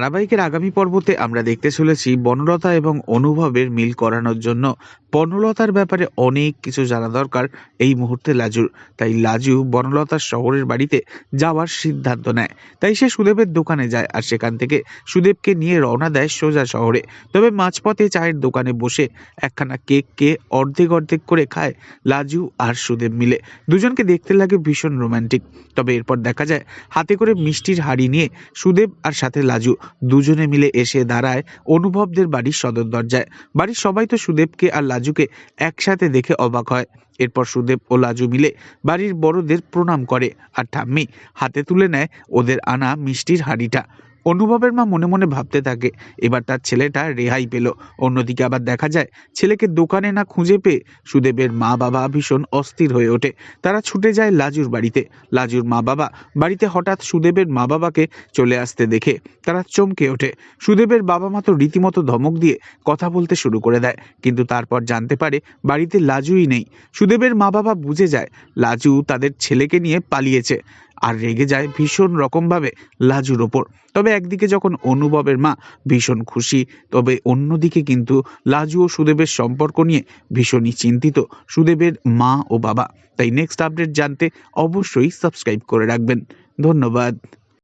ধারাবাহিকের আগামী পর্বতে আমরা দেখতে চলেছি বনলতা এবং অনুভবের মিল করানোর জন্য বনলতার ব্যাপারে অনেক কিছু জানা দরকার এই মুহূর্তে লাজুর। তাই লাজু বনলতার শহরের বাড়িতে যাওয়ার সিদ্ধান্ত নেয়। তাই সে সুদেবের দোকানে যায় আর সেখান থেকে সুদেবকে নিয়ে রওনা দেয় সোজা শহরে। তবে মাঝপথে চায়ের দোকানে বসে একখানা কেক কে অর্ধেক অর্ধেক করে খায় লাজু আর সুদেব মিলে। দুজনকে দেখতে লাগে ভীষণ রোমান্টিক। তবে এরপর দেখা যায়, হাতে করে মিষ্টির হাড়ি নিয়ে সুদেব আর সাথে লাজু দুজনে মিলে এসে দাঁড়ায় অনুভবদের বাড়ির সদর দরজায়। বাড়ির সবাই তো সুদেবকে আর লাজুকে একসাথে দেখে অবাক হয়। এরপর সুদেব ও লাজু মিলে বাড়ির বড়দের প্রণাম করে। আর ঠাম্মি হাতে তুলে নেয় ওদের আনা মিষ্টির হাড়িটা। অনুভবের মা মনে মনে ভাবতে থাকে, এবার তার ছেলেটা রেহাই পেল। অন্যদিকে আবার দেখা যায়, ছেলেকে দোকানে না খুঁজে পেয়ে সুদেবের মা বাবা ভীষণ অস্থির হয়ে ওঠে। তারা ছুটে যায় লাজুর বাড়িতে। লাজুর মা বাবা বাড়িতে হঠাৎ সুদেবের মা বাবাকে চলে আসতে দেখে তারা চমকে ওঠে। সুদেবের বাবা মা তো রীতিমতো ধমক দিয়ে কথা বলতে শুরু করে দেয়, কিন্তু তারপর জানতে পারে বাড়িতে লাজুই নেই। সুদেবের মা বাবা বুঝে যায় লাজু তাদের ছেলেকে নিয়ে পালিয়েছে আর রেগে যায় ভীষণ রকমভাবে লাজুর ওপর। তবে একদিকে যখন অনুভবের মা ভীষণ খুশি, তবে অন্যদিকে কিন্তু লাজু ও সুদেবের সম্পর্ক নিয়ে ভীষণই চিন্তিত সুদেবের মা ও বাবা। তাই নেক্সট আপডেট জানতে অবশ্যই সাবস্ক্রাইব করে রাখবেন। ধন্যবাদ।